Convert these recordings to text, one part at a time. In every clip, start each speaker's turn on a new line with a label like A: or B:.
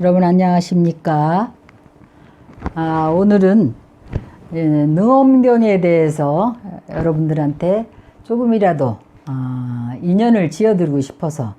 A: 여러분 안녕하십니까? 아, 오늘은 예, 능엄경에 대해서 여러분들한테 조금이라도 아, 인연을 지어드리고 싶어서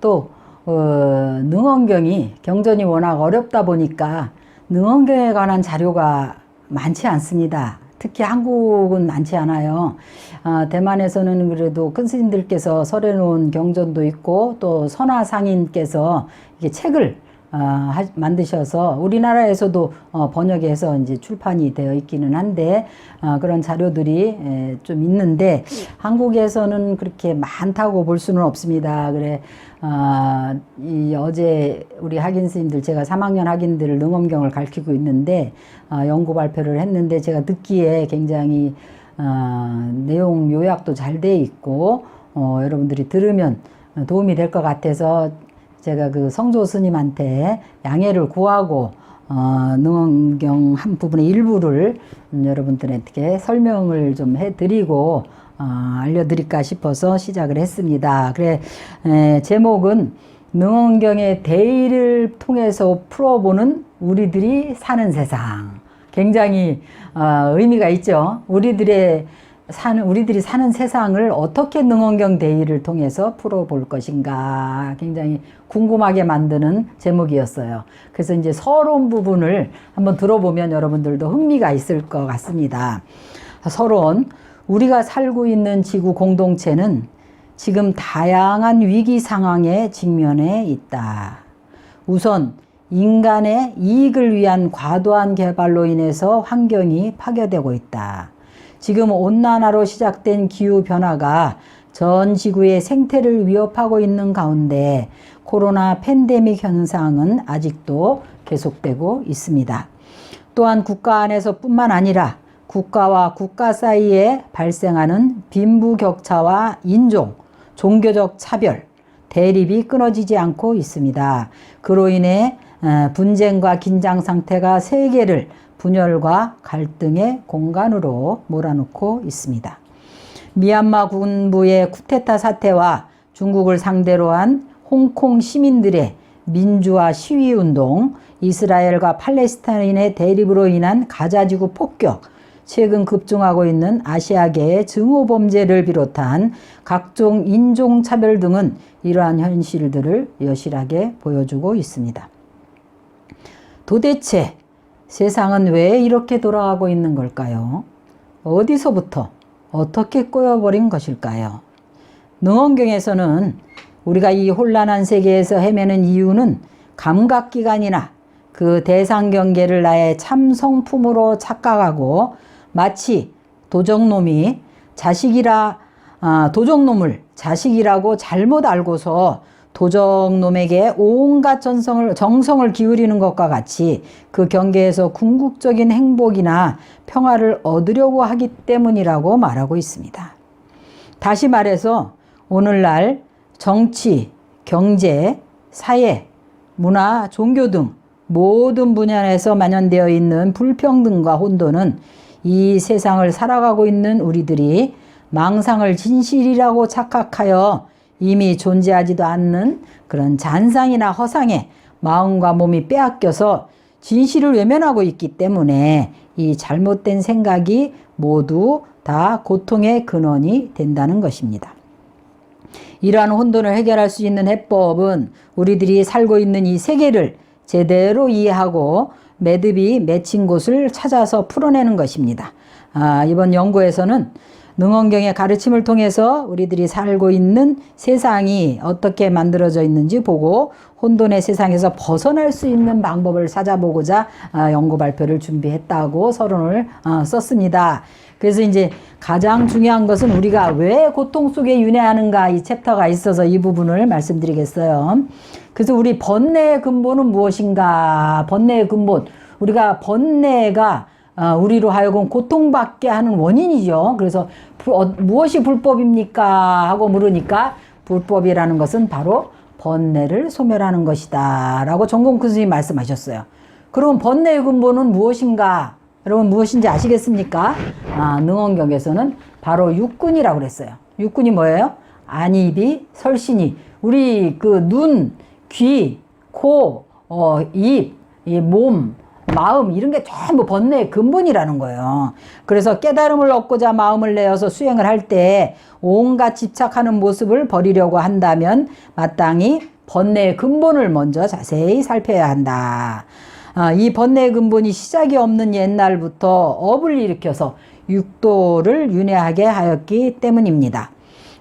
A: 또 어, 능엄경이 경전이 워낙 어렵다 보니까 능엄경에 관한 자료가 많지 않습니다. 특히 한국은 많지 않아요. 아, 대만에서는 그래도 큰 스님들께서 설해놓은 경전도 있고 또 선화상인께서 이게 책을 어, 하- 만드셔서 우리나라에서도 어, 번역해서 이제 출판이 되어 있기는 한데 어, 그런 자료들이 에, 좀 있는데 한국에서는 그렇게 많다고 볼 수는 없습니다. 그래 어, 이 어제 우리 학인 스님들 제가 3학년 학인들을 능엄경을 가르치고 있는데 어, 연구 발표를 했는데 제가 듣기에 굉장히 어, 내용 요약도 잘 돼 있고 어, 여러분들이 들으면 도움이 될 것 같아서 제가 그 성조 스님한테 양해를 구하고 어, 능엄경 한 부분의 일부를 음, 여러분들에게 설명을 좀 해드리고 어, 알려드릴까 싶어서 시작을 했습니다. 그래 에, 제목은 능엄경의 대의를 통해서 풀어보는 우리들이 사는 세상. 굉장히 어, 의미가 있죠. 우리들의 사는 우리들이 사는 세상을 어떻게 능원경 대의를 통해서 풀어볼 것인가 굉장히 궁금하게 만드는 제목이었어요. 그래서 이제 서론 부분을 한번 들어보면 여러분들도 흥미가 있을 것 같습니다. 서론 우리가 살고 있는 지구 공동체는 지금 다양한 위기 상황에 직면해 있다. 우선 인간의 이익을 위한 과도한 개발로 인해서 환경이 파괴되고 있다. 지금 온난화로 시작된 기후 변화가 전 지구의 생태를 위협하고 있는 가운데 코로나 팬데믹 현상은 아직도 계속되고 있습니다. 또한 국가 안에서 뿐만 아니라 국가와 국가 사이에 발생하는 빈부 격차와 인종, 종교적 차별, 대립이 끊어지지 않고 있습니다. 그로 인해 어, 분쟁과 긴장 상태가 세계를 분열과 갈등의 공간으로 몰아넣고 있습니다. 미얀마 군부의 쿠데타 사태와 중국을 상대로 한 홍콩 시민들의 민주화 시위 운동, 이스라엘과 팔레스타인의 대립으로 인한 가자지구 폭격, 최근 급증하고 있는 아시아계의 증오 범죄를 비롯한 각종 인종 차별 등은 이러한 현실들을 여실하게 보여주고 있습니다. 도대체 세상은 왜 이렇게 돌아가고 있는 걸까요? 어디서부터 어떻게 꼬여버린 것일까요? 능원경에서는 우리가 이 혼란한 세계에서 헤매는 이유는 감각기관이나 그 대상 경계를 나의 참 성품으로 착각하고 마치 도적놈이 자식이라 아, 도적놈을 자식이라고 잘못 알고서 도적놈에게 온갖 전성을, 정성을 기울이는 것과 같이 그 경계에서 궁극적인 행복이나 평화를 얻으려고 하기 때문이라고 말하고 있습니다. 다시 말해서 오늘날 정치, 경제, 사회, 문화, 종교 등 모든 분야에서 만연되어 있는 불평등과 혼돈은 이 세상을 살아가고 있는 우리들이 망상을 진실이라고 착각하여 이미 존재하지도 않는 그런 잔상이나 허상에 마음과 몸이 빼앗겨서 진실을 외면하고 있기 때문에 이 잘못된 생각이 모두 다 고통의 근원이 된다는 것입니다. 이러한 혼돈을 해결할 수 있는 해법은 우리들이 살고 있는 이 세계를 제대로 이해하고 매듭이 맺힌 곳을 찾아서 풀어내는 것입니다. 아, 이번 연구에서는 능원경의 가르침을 통해서 우리들이 살고 있는 세상이 어떻게 만들어져 있는지 보고 혼돈의 세상에서 벗어날 수 있는 방법을 찾아보고자 아, 연구 발표를 준비했다고 서론을 어, 썼습니다. 그래서 이제 가장 중요한 것은 우리가 왜 고통 속에 윤회하는가 이 챕터가 있어서 이 부분을 말씀드리겠어요. 그래서 우리 번뇌의 근본은 무엇인가? 번뇌의 근본. 우리가 번뇌가 어, 우리로 하여금 고통받게 하는 원인이죠. 그래서 불- 어, 무엇이 불법입니까? 하고 물으니까 불법이라는 것은 바로 번뇌를 소멸하는 것이다. 라고 전공 교수님 말씀하셨어요. 그럼 번뇌의 근본은 무엇인가? 여러분 무엇인지 아시겠습니까? 아, 능원경에서는 바로 육군이라고 그랬어요. 육군이 뭐예요? 안입이, 설신이. 우리 그 눈, 귀, 코, 어, 입, 이 몸, 마음 이런 게 전부 번뇌의 근본이라는 거예요. 그래서 깨달음을 얻고자 마음을 내어서 수행을 할 때 온갖 집착하는 모습을 버리려고 한다면 마땅히 번뇌의 근본을 먼저 자세히 살펴야 한다. 아, 이 번뇌의 근본이 시작이 없는 옛날부터 업을 일으켜서 육도를 윤회하게 하였기 때문입니다.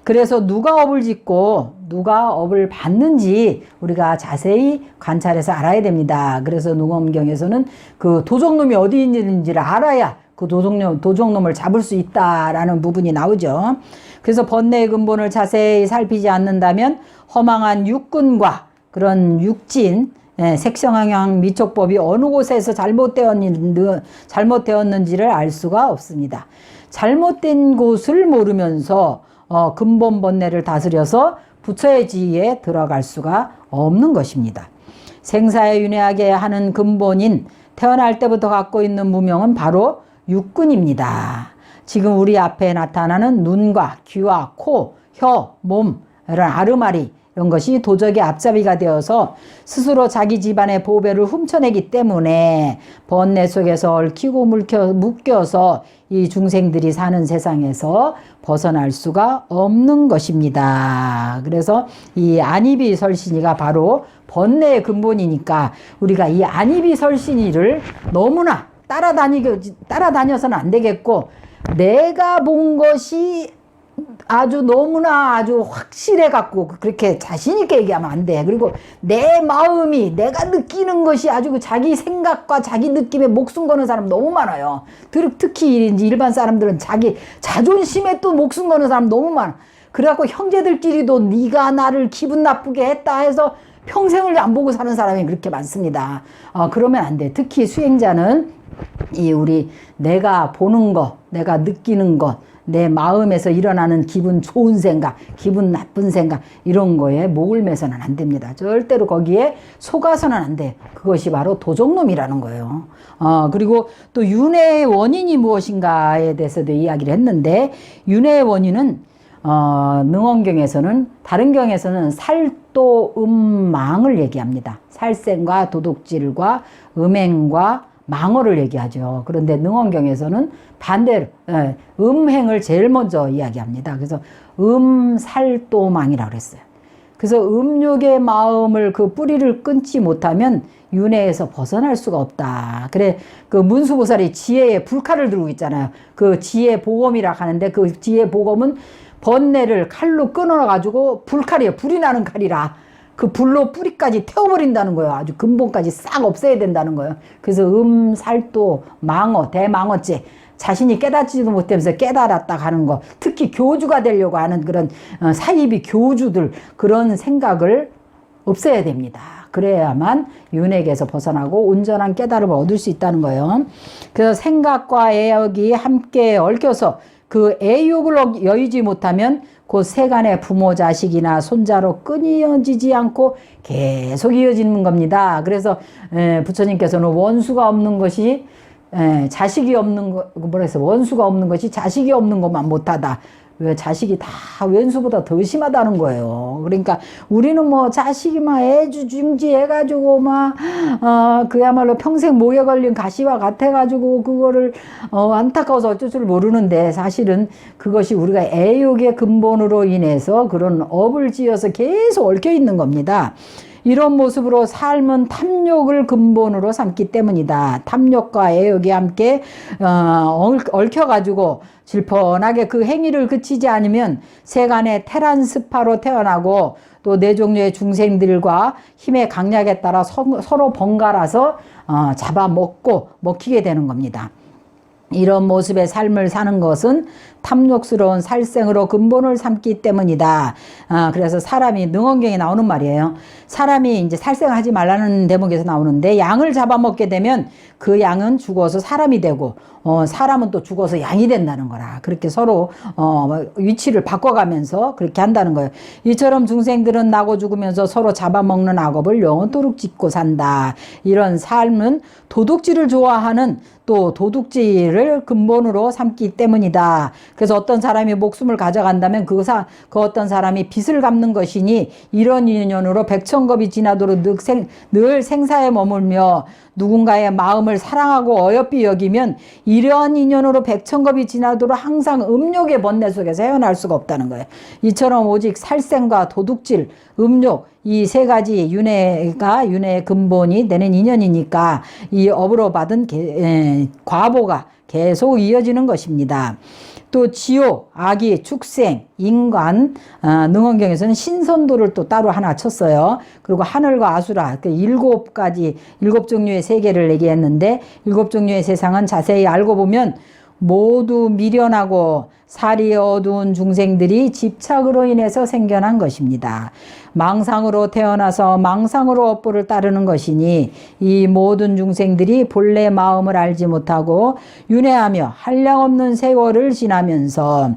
A: 그래서 누가 업을 짓고 누가 업을 받는지 우리가 자세히 관찰해서 알아야 됩니다. 그래서 농엄경에서는 그 도적놈이 어디 있는지를 알아야 그 도적놈, 도적놈을 잡을 수 있다라는 부분이 나오죠. 그래서 번뇌의 근본을 자세히 살피지 않는다면 허망한 육군과 그런 육진, 예, 색성향 미촉법이 어느 곳에서 잘못되었는지, 잘못되었는지를 알 수가 없습니다. 잘못된 곳을 모르면서 어, 근본 번뇌를 다스려서 부처의 지위에 들어갈 수가 없는 것입니다. 생사에 윤회하게 하는 근본인 태어날 때부터 갖고 있는 무명은 바로 육군입니다. 지금 우리 앞에 나타나는 눈과 귀와 코, 혀, 몸, 이런 아르마리 이런 것이 도적의 앞잡이가 되어서 스스로 자기 집안의 보배를 훔쳐내기 때문에 번뇌 속에서 얽히고 묶여서 이 중생들이 사는 세상에서 벗어날 수가 없는 것입니다. 그래서 이 안입이 설신이가 바로 번뇌의 근본이니까 우리가 이 안입이 설신이를 너무나 따라다니고 따라다녀서는 안 되겠고 내가 본 것이 아주 너무나 아주 확실해 갖고 그렇게 자신 있게 얘기하면 안 돼. 그리고 내 마음이 내가 느끼는 것이 아주 그 자기 생각과 자기 느낌에 목숨 거는 사람 너무 많아요. 들- 특히 일반 사람들은 자기 자존심에 또 목숨 거는 사람 너무 많아. 그래갖고 형제들끼리도 네가 나를 기분 나쁘게 했다 해서 평생을 안 보고 사는 사람이 그렇게 많습니다. 어, 그러면 안 돼. 특히 수행자는 이 우리 내가 보는 것, 내가 느끼는 것, 내 마음에서 일어나는 기분 좋은 생각, 기분 나쁜 생각 이런 거에 목을 매서는 안 됩니다. 절대로 거기에 속아서는 안 돼. 그것이 바로 도적놈이라는 거예요. 어, 그리고 또 윤회의 원인이 무엇인가에 대해서도 이야기를 했는데 윤회의 원인은 어, 능원경에서는 다른 경에서는 살도 음망을 얘기합니다. 살생과 도둑질과 음행과 망어를 얘기하죠. 그런데 능원경에서는 반대로 예, 음행을 제일 먼저 이야기합니다. 그래서 음살도망이라고 그랬어요. 그래서 음욕의 마음을 그 뿌리를 끊지 못하면 윤회에서 벗어날 수가 없다. 그래 그 문수보살이 지혜의 불칼을 들고 있잖아요. 그 지혜 보검이라 하는데 그 지혜 보검은 번뇌를 칼로 끊어 가지고 불칼이에요. 불이 나는 칼이라. 그 불로 뿌리까지 태워버린다는 거예요. 아주 근본까지 싹 없애야 된다는 거예요. 그래서 음, 살도, 망어, 대망어죄. 자신이 깨닫지도 못하면서 깨달았다 하는 거. 특히 교주가 되려고 하는 그런 어, 사이비 교주들 그런 생각을 없애야 됩니다. 그래야만 윤회에서 벗어나고 온전한 깨달음을 얻을 수 있다는 거예요. 그래서 생각과 애욕이 함께 얽혀서 그 애욕을 여의지 못하면 그 세간의 부모 자식이나 손자로 끊이어지지 않고 계속 이어지는 겁니다. 그래서 에, 부처님께서는 원수가 없는 것이 에, 자식이 없는 거 뭐라 해서 원수가 없는 것이 자식이 없는 것만 못하다. 왜 자식이 다 왼수보다 더 심하다는 거예요. 그러니까 우리는 뭐 자식이 막 애주중지 해가지고 막, 어, 그야말로 평생 모여 걸린 가시와 같아가지고 그거를, 어, 안타까워서 어쩔 줄 모르는데 사실은 그것이 우리가 애욕의 근본으로 인해서 그런 업을 지어서 계속 얽혀 있는 겁니다. 이런 모습으로 삶은 탐욕을 근본으로 삼기 때문이다. 탐욕과 애욕이 함께 어, 얽혀가지고 질펀하게 그 행위를 그치지 않으면 세간의 테란스파로 태어나고 또 네 종류의 중생들과 힘의 강약에 따라 서, 로 번갈아서 어, 잡아먹고 먹히게 되는 겁니다. 이런 모습의 삶을 사는 것은 탐욕스러운 살생으로 근본을 삼기 때문이다. 아, 그래서 사람이 능언경에 나오는 말이에요. 사람이 이제 살생하지 말라는 대목에서 나오는데 양을 잡아먹게 되면 그 양은 죽어서 사람이 되고 어, 사람은 또 죽어서 양이 된다는 거라. 그렇게 서로 어, 위치를 바꿔가면서 그렇게 한다는 거예요. 이처럼 중생들은 나고 죽으면서 서로 잡아먹는 악업을 영원토록 짓고 산다. 이런 삶은 도둑질을 좋아하는 또 도둑질을 근본으로 삼기 때문이다. 그래서 어떤 사람이 목숨을 가져간다면 그, 사, 그 어떤 사람이 빚을 갚는 것이니 이런 인연으로 백천겁이 지나도록 늘, 생, 늘 생사에 머물며 누군가의 마음을 사랑하고 어여삐 여기면 이러한 인연으로 백천겁이 지나도록 항상 음욕의 번뇌 속에서 헤어날 수가 없다는 거예요. 이처럼 오직 살생과 도둑질, 음욕 이 세 가지 윤회가 윤회의 근본이 되는 인연이니까 이 업으로 받은 개, 에, 과보가 계속 이어지는 것입니다. 또 지옥, 악이, 축생, 인간, 어, 능원경에서는 신선도를 또 따로 하나 쳤어요. 그리고 하늘과 아수라, 그 일곱 가지, 일곱 종류의 세계를 얘기했는데, 일곱 종류의 세상은 자세히 알고 보면 모두 미련하고 살이 어두운 중생들이 집착으로 인해서 생겨난 것입니다. 망상으로 태어나서 망상으로 업보를 따르는 것이니 이 모든 중생들이 본래 마음을 알지 못하고 윤회하며 한량없는 세월을 지나면서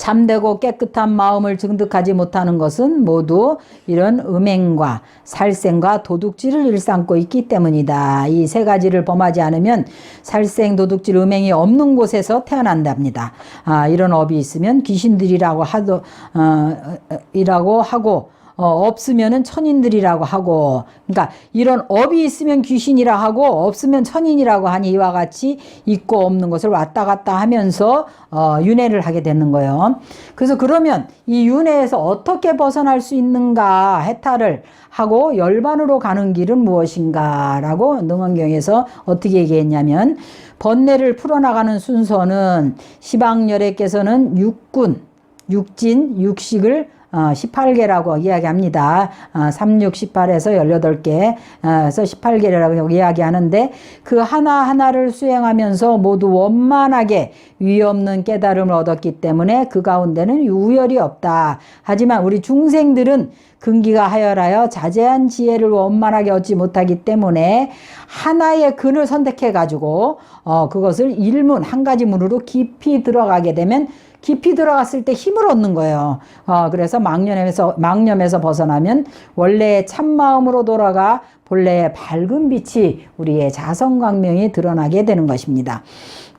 A: 참되고 깨끗한 마음을 증득하지 못하는 것은 모두 이런 음행과 살생과 도둑질을 일삼고 있기 때문이다. 이 세 가지를 범하지 않으면 살생, 도둑질, 음행이 없는 곳에서 태어난답니다. 아, 이런 업이 있으면 귀신들이라고 하도 어, 어, 이라고 하고 어, 없으면은 천인들이라고 하고, 그러니까 이런 업이 있으면 귀신이라 하고 없으면 천인이라고 하니 이와 같이 있고 없는 것을 왔다 갔다 하면서 어, 윤회를 하게 되는 거예요. 그래서 그러면 이 윤회에서 어떻게 벗어날 수 있는가 해탈을 하고 열반으로 가는 길은 무엇인가라고 능원경에서 어떻게 얘기했냐면 번뇌를 풀어나가는 순서는 시방열애께서는 육군, 육진, 육식을 어, 18개라고 이야기합니다. 어, 36, 18에서 18개 에서 18개라고 이야기하는데 그 하나하나를 수행하면서 모두 원만하게 위 없는 깨달음을 얻었기 때문에 그 가운데는 우열이 없다. 하지만 우리 중생들은 근기가 하열하여 자제한 지혜를 원만하게 얻지 못하기 때문에 하나의 근을 선택해 가지고 어 그것을 일문 한 가지 문으로 깊이 들어가게 되면 깊이 들어갔을 때 힘을 얻는 거예요. 어, 그래서 망념에서, 망념에서 벗어나면 원래의 참마음으로 돌아가 본래의 밝은 빛이 우리의 자성광명이 드러나게 되는 것입니다.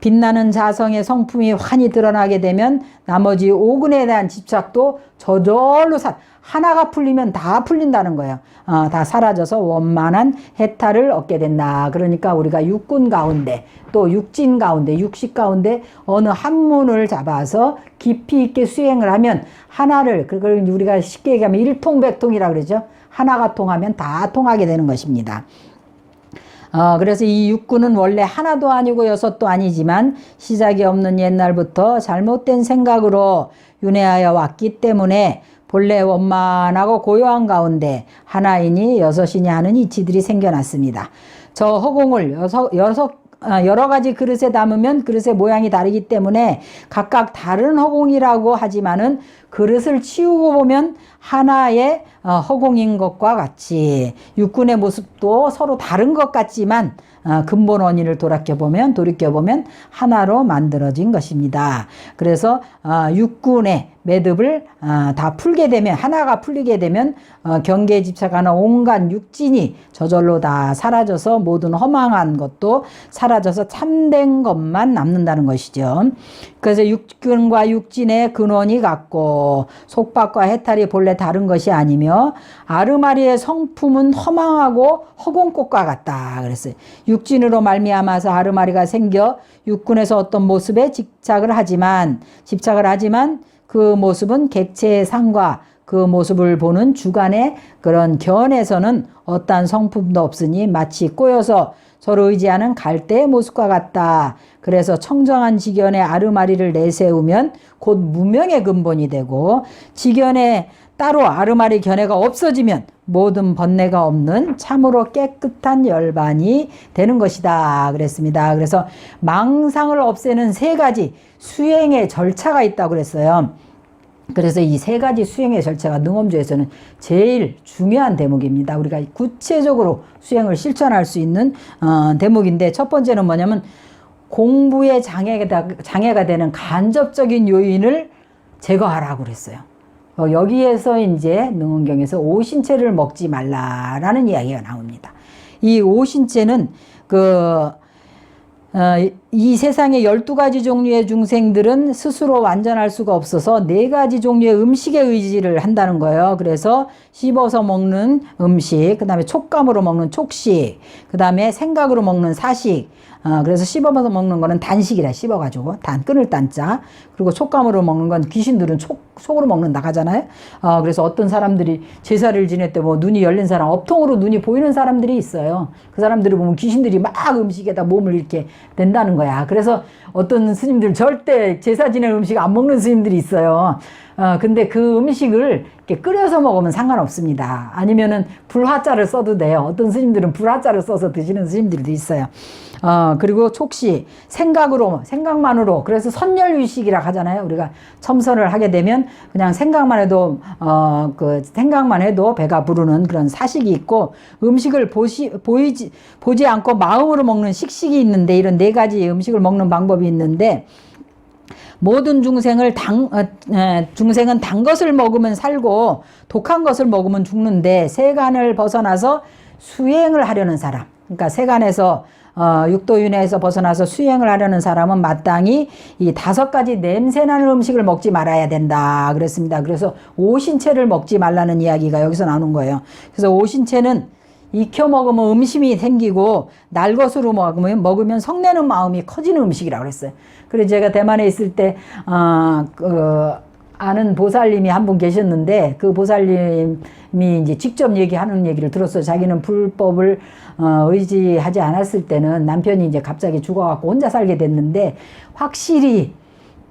A: 빛나는 자성의 성품이 환히 드러나게 되면 나머지 오근에 대한 집착도 저절로 사, 하나가 풀리면 다 풀린다는 거예요. 어, 다 사라져서 원만한 해탈을 얻게 된다. 그러니까 우리가 육군 가운데 또 육진 가운데 육식 가운데 어느 한 문을 잡아서 깊이 있게 수행을 하면 하나를 그걸 우리가 쉽게 얘기하면 일통백통이라 그러죠. 하나가 통하면 다 통하게 되는 것입니다. 어, 그래서 이 육군은 원래 하나도 아니고 여섯도 아니지만 시작이 없는 옛날부터 잘못된 생각으로 윤회하여 왔기 때문에 본래 원만하고 고요한 가운데 하나이니 여섯이니 하는 이치들이 생겨났습니다. 저 허공을 여섯, 여섯 아, 여러 가지 그릇에 담으면 그릇의 모양이 다르기 때문에 각각 다른 허공이라고 하지만은 그릇을 치우고 보면 하나의 어, 허공인 것과 같이 육군의 모습도 서로 다른 것 같지만 어, 근본 원인을 돌이켜 보면 돌이켜 보면 하나로 만들어진 것입니다. 그래서 어, 육군의 매듭을 다 풀게 되면 하나가 풀리게 되면 경계에 집착하는 온갖 육진이 저절로 다 사라져서 모든 허망한 것도 사라져서 참된 것만 남는다는 것이죠. 그래서 육근과 육진의 근원이 같고 속박과 해탈이 본래 다른 것이 아니며 아르마리의 성품은 허망하고 허공꽃과 같다 그랬어요. 육진으로 말미암아서 아르마리가 생겨 육군에서 어떤 모습에 집착을 하지만 집착을 하지만 그 모습은 객체의 상과 그 모습을 보는 주관의 그런 견에서는 어떠한 성품도 없으니 마치 꼬여서 서로 의지하는 갈대의 모습과 같다. 그래서 청정한 지견에 아르마리를 내세우면 곧 무명의 근본이 되고 지견에 따로 아르마리 견해가 없어지면 모든 번뇌가 없는 참으로 깨끗한 열반이 되는 것이다. 그랬습니다. 그래서 망상을 없애는 세 가지 수행의 절차가 있다고 그랬어요. 그래서 이 세 가지 수행의 절차가 능엄주에서는 제일 중요한 대목입니다. 우리가 구체적으로 수행을 실천할 수 있는 어, 대목인데 첫 번째는 뭐냐면 공부에 장애가, 장애가 되는 간접적인 요인을 제거하라고 그랬어요. 어, 여기에서 이제 능원경에서 오신채를 먹지 말라라는 이야기가 나옵니다. 이 오신채는 그 어, 이- 이 세상의 12가지 종류의 중생들은 스스로 완전할 수가 없어서 네 가지 종류의 음식에 의지를 한다는 거예요. 그래서 씹어서 먹는 음식, 그 다음에 촉감으로 먹는 촉식, 그 다음에 생각으로 먹는 사식, 어, 그래서 씹어서 먹는 거는 단식이라 씹어가지고 단 끊을 단자 그리고 촉감으로 먹는 건 귀신들은 촉 속으로 먹는다 하잖아요. 어, 그래서 어떤 사람들이 제사를 지낼 때 뭐 눈이 열린 사람 업통으로 눈이 보이는 사람들이 있어요. 그 사람들을 보면 귀신들이 막 음식에다 몸을 이렇게 댄다는 거 야. 그래서 어떤 스님들 절대 제사 지낼 음식 안 먹는 스님들이 있어요. 어, 근데 그 음식을 이렇게 끓여서 먹으면 상관없습니다. 아니면은 불화자를 써도 돼요. 어떤 스님들은 불화자를 써서 드시는 스님들도 있어요. 어, 그리고 촉시, 생각으로, 생각만으로, 그래서 선열유식이라 하잖아요. 우리가 첨선을 하게 되면 그냥 생각만 해도, 어, 그, 생각만 해도 배가 부르는 그런 사식이 있고, 음식을 보시, 보이지, 보지 않고 마음으로 먹는 식식이 있는데, 이런 네 가지 음식을 먹는 방법이 있는데, 모든 중생을 당, 어, 에, 중생은 단 것을 먹으면 살고 독한 것을 먹으면 죽는데 세간을 벗어나서 수행을 하려는 사람. 그러니까 세간에서 어, 육도윤회에서 벗어나서 수행을 하려는 사람은 마땅히 이 다섯 가지 냄새나는 음식을 먹지 말아야 된다. 그랬습니다. 그래서 오신채를 먹지 말라는 이야기가 여기서 나오는 거예요. 그래서 오신채는 익혀 먹으면 음심이 생기고 날 것으로 먹으면, 먹으면 성내는 마음이 커지는 음식이라고 그랬어요. 그래서 제가 대만에 있을 때, 어, 그, 아는 보살님이 한 분 계셨는데 그 보살님이 이제 직접 얘기하는 얘기를 들었어요. 자기는 불법을 어, 의지하지 않았을 때는 남편이 이제 갑자기 죽어갖고 혼자 살게 됐는데 확실히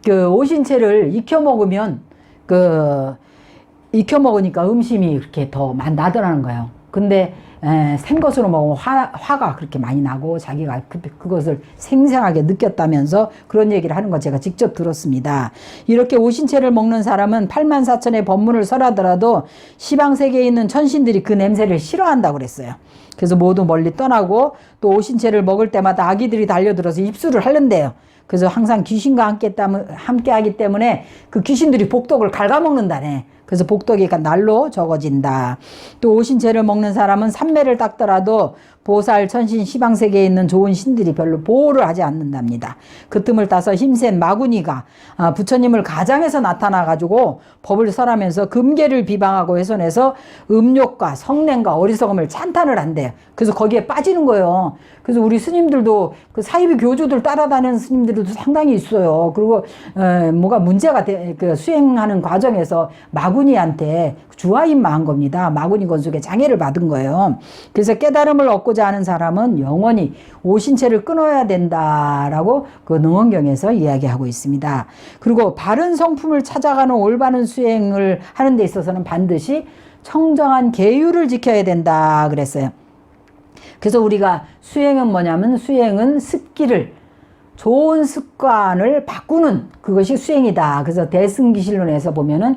A: 그 오신채를 익혀 먹으면 그 익혀 먹으니까 음심이 이렇게 더 나더라는 거예요. 근데 에, 생것으로 먹으면 화, 화가 그렇게 많이 나고 자기가 그, 그것을 생생하게 느꼈다면서 그런 얘기를 하는 거 제가 직접 들었습니다. 이렇게 오신채를 먹는 사람은 8만 4천의 법문을 설하더라도 시방 세계에 있는 천신들이 그 냄새를 싫어한다고 그랬어요. 그래서 모두 멀리 떠나고 또 오신채를 먹을 때마다 아기들이 달려들어서 입술을 핥는데요. 그래서 항상 귀신과 함께, 함께 하기 때문에 그 귀신들이 복독을 갉아먹는다네. 그래서 복덕이가 날로 적어진다. 또 오신채를 먹는 사람은 삼매를 닦더라도 보살, 천신, 시방세계에 있는 좋은 신들이 별로 보호를 하지 않는답니다. 그 틈을 따서 힘센 마구니가 아, 부처님을 가장해서 나타나가지고 법을 설하면서 금계를 비방하고 훼손해서 음욕과 성냄과 어리석음을 찬탄을 한대요. 그래서 거기에 빠지는 거예요. 그래서 우리 스님들도 그 사이비 교주들 따라다니는 스님들도 상당히 있어요. 그리고 에, 뭐가 문제가 돼, 그 수행하는 과정에서 마구 니한테 주화임마한 겁니다. 마구니 건속에 장애를 받은 거예요. 그래서 깨달음을 얻고자 하는 사람은 영원히 오신채를 끊어야 된다라고 그 능원경에서 이야기하고 있습니다. 그리고 바른 성품을 찾아가는 올바른 수행을 하는 데 있어서는 반드시 청정한 계율을 지켜야 된다 그랬어요. 그래서 우리가 수행은 뭐냐면 수행은 습기를 좋은 습관을 바꾸는 그것이 수행이다. 그래서 대승기실론에서 보면은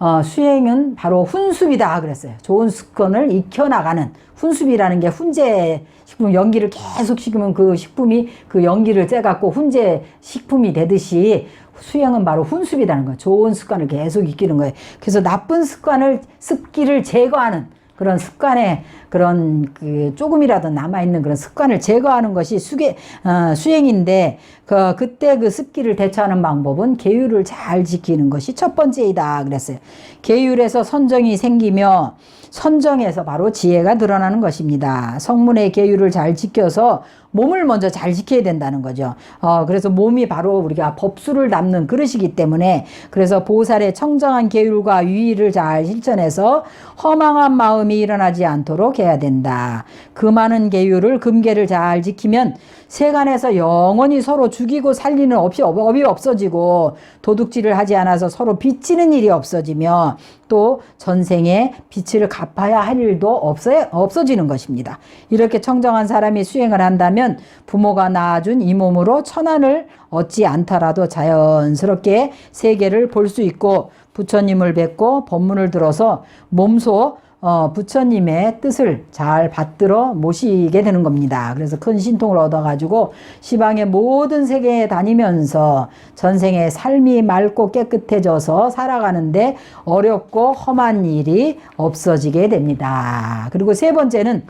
A: 어, 수행은 바로 훈습이다 그랬어요. 좋은 습관을 익혀나가는 훈습이라는 게 훈제 식품 연기를 계속 식으면 그 식품이 그 연기를 째갖고 훈제 식품이 되듯이 수행은 바로 훈습이라는 거예요. 좋은 습관을 계속 익히는 거예요. 그래서 나쁜 습관을 습기를 제거하는 그런 습관의 그런 그 조금이라도 남아 있는 그런 습관을 제거하는 것이 수계, 어, 수행인데, 그, 그때 그 습기를 대처하는 방법은 계율을 잘 지키는 것이 첫 번째이다. 그랬어요. 계율에서 선정이 생기며, 선정에서 바로 지혜가 드러나는 것입니다. 성문의 계율을 잘 지켜서 몸을 먼저 잘 지켜야 된다는 거죠. 어, 그래서 몸이 바로 우리가 법수를 담는 그릇이기 때문에 그래서 보살의 청정한 계율과 유의를 잘 실천해서 허망한 마음이 일어나지 않도록 해야 된다. 그 많은 계율을 금계를 잘 지키면 세간에서 영원히 서로 죽이고 살리는 없이 업이 없어지고 도둑질을 하지 않아서 서로 빚지는 일이 없어지며 또 전생에 빚을 갚아야 할 일도 없어, 없어지는 것입니다. 이렇게 청정한 사람이 수행을 한다면 부모가 낳아준 이 몸으로 천안을 얻지 않더라도 자연스럽게 세계를 볼 수 있고 부처님을 뵙고 법문을 들어서 몸소 어, 부처님의 뜻을 잘 받들어 모시게 되는 겁니다. 그래서 큰 신통을 얻어가지고 시방의 모든 세계에 다니면서 전생의 삶이 맑고 깨끗해져서 살아가는데 어렵고 험한 일이 없어지게 됩니다. 그리고 세 번째는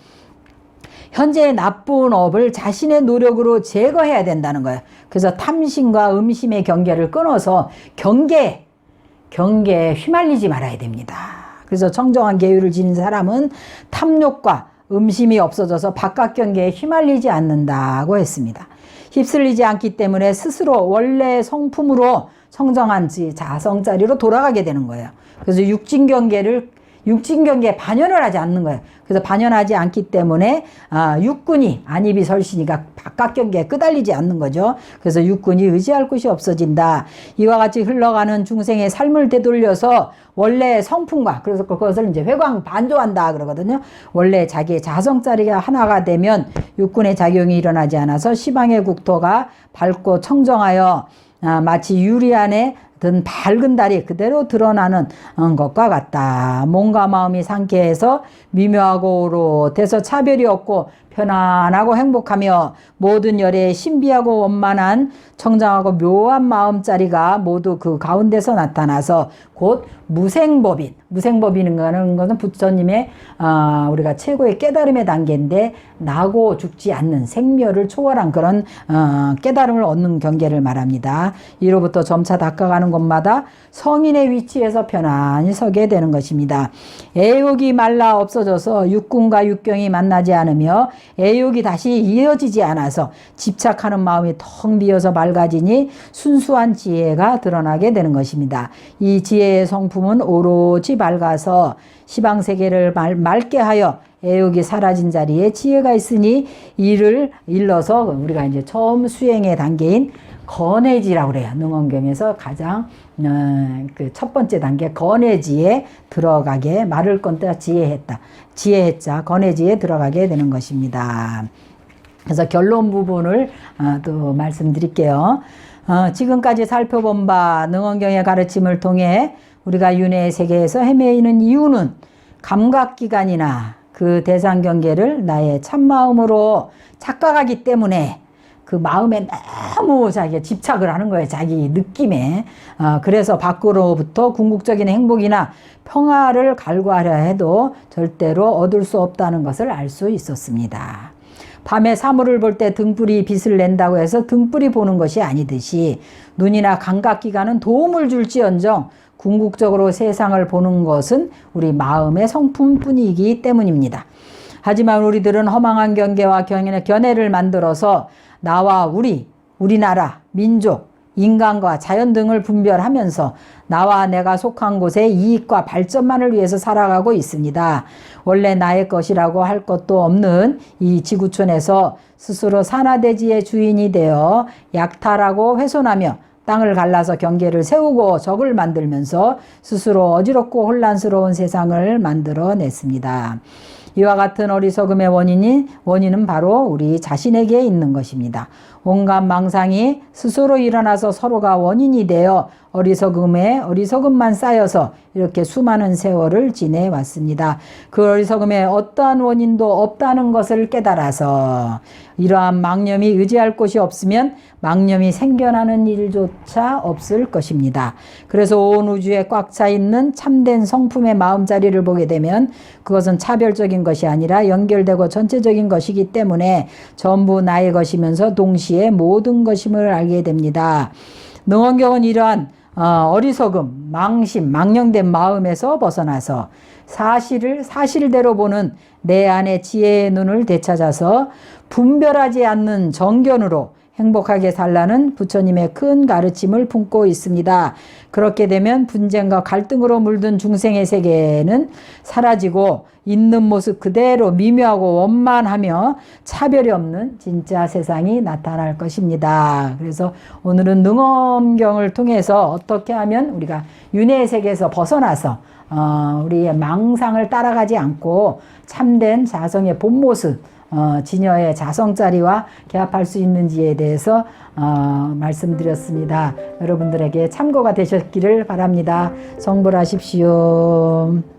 A: 현재의 나쁜 업을 자신의 노력으로 제거해야 된다는 거예요. 그래서 탐심과 음심의 경계를 끊어서 경계, 경계에 휘말리지 말아야 됩니다. 그래서 청정한 계율을 지닌 사람은 탐욕과 음심이 없어져서 바깥 경계에 휘말리지 않는다고 했습니다. 휩쓸리지 않기 때문에 스스로 원래 성품으로 청정한 지 자성자리로 돌아가게 되는 거예요. 그래서 육진 경계를 육진 경계에 반연을 하지 않는 거예요. 그래서 반연하지 않기 때문에 아, 육군이 안입이 설시니까 바깥 경계에 끄달리지 않는 거죠. 그래서 육군이 의지할 곳이 없어진다. 이와 같이 흘러가는 중생의 삶을 되돌려서 원래 성품과 그래서 그것을 이제 회광 반조한다 그러거든요. 원래 자기의 자성자리가 하나가 되면 육군의 작용이 일어나지 않아서 시방의 국토가 밝고 청정하여 아, 마치 유리 안에 든 밝은 달이 그대로 드러나는 어, 것과 같다. 몸과 마음이 상쾌해서 미묘하고 오롯해서 차별이 없고 편안하고 행복하며 모든 열에 신비하고 원만한 청정하고 묘한 마음자리가 모두 그 가운데서 나타나서 곧 무생법인 무생법인은 것은 부처님의 어, 우리가 최고의 깨달음의 단계인데 나고 죽지 않는 생멸을 초월한 그런 어, 깨달음을 얻는 경계를 말합니다. 이로부터 점차 닦아가는 곳마다 성인의 위치에서 편안히 서게 되는 것입니다. 애욕이 말라 없어져서 육군과 육경이 만나지 않으며 애욕이 다시 이어지지 않아서 집착하는 마음이 텅 비어서 맑아지니 순수한 지혜가 드러나게 되는 것입니다. 이 지혜의 성품은 오로지 밝아서 시방 세계를 말, 맑게 하여 애욕이 사라진 자리에 지혜가 있으니 이를 일러서 우리가 이제 처음 수행의 단계인 건해지라고 그래요. 능원경에서 가장 어, 그첫 번째 단계 건해지에 들어가게 말을 건다 지혜했다. 지혜했자 건해지에 들어가게 되는 것입니다. 그래서 결론 부분을 어, 또 말씀드릴게요. 어, 지금까지 살펴본 바 능원경의 가르침을 통해 우리가 윤회의 세계에서 헤매이는 이유는 감각기관이나 그 대상 경계를 나의 참마음으로 착각하기 때문에 그 마음에 너무 자기가 집착을 하는 거예요. 자기 느낌에. 어, 그래서 밖으로부터 궁극적인 행복이나 평화를 갈구하려 해도 절대로 얻을 수 없다는 것을 알 수 있었습니다. 밤에 사물을 볼 때 등불이 빛을 낸다고 해서 등불이 보는 것이 아니듯이 눈이나 감각기관은 도움을 줄지언정 궁극적으로 세상을 보는 것은 우리 마음의 성품뿐이기 때문입니다. 하지만 우리들은 허망한 경계와 견해, 견해를 만들어서 나와 우리, 우리나라, 민족, 인간과 자연 등을 분별하면서 나와 내가 속한 곳의 이익과 발전만을 위해서 살아가고 있습니다. 원래 나의 것이라고 할 것도 없는 이 지구촌에서 스스로 산화대지의 주인이 되어 약탈하고 훼손하며 땅을 갈라서 경계를 세우고 적을 만들면서 스스로 어지럽고 혼란스러운 세상을 만들어냈습니다. 이와 같은 어리석음의 원인이 원인은 바로 우리 자신에게 있는 것입니다. 온갖 망상이 스스로 일어나서 서로가 원인이 되어 어리석음에 어리석음만 쌓여서 이렇게 수많은 세월을 지내왔습니다. 그 어리석음에 어떠한 원인도 없다는 것을 깨달아서 이러한 망념이 의지할 곳이 없으면 망념이 생겨나는 일조차 없을 것입니다. 그래서 온 우주에 꽉 차 있는 참된 성품의 마음자리를 보게 되면 그것은 차별적인 것이 아니라 연결되고 전체적인 것이기 때문에 전부 나의 것이면서 동시에 모든 것임을 알게 됩니다. 능원경은 이러한 어, 어 리석음, 망심, 망령된 마음에서 벗어나서 사실을 사실대로 보는 내 안의 지혜의 눈을 되찾아서 분별하지 않는 정견으로 행복하게 살라는 부처님의 큰 가르침을 품고 있습니다. 그렇게 되면 분쟁과 갈등으로 물든 중생의 세계는 사라지고 있는 모습 그대로 미묘하고 원만하며 차별이 없는 진짜 세상이 나타날 것입니다. 그래서 오늘은 능엄경을 통해서 어떻게 하면 우리가 윤회의 세계에서 벗어나서 어, 우리의 망상을 따라가지 않고 참된 자성의 본 모습 어, 진여의 자성자리와 개합할 수 있는지에 대해서 어, 말씀드렸습니다. 여러분들에게 참고가 되셨기를 바랍니다. 성불하십시오.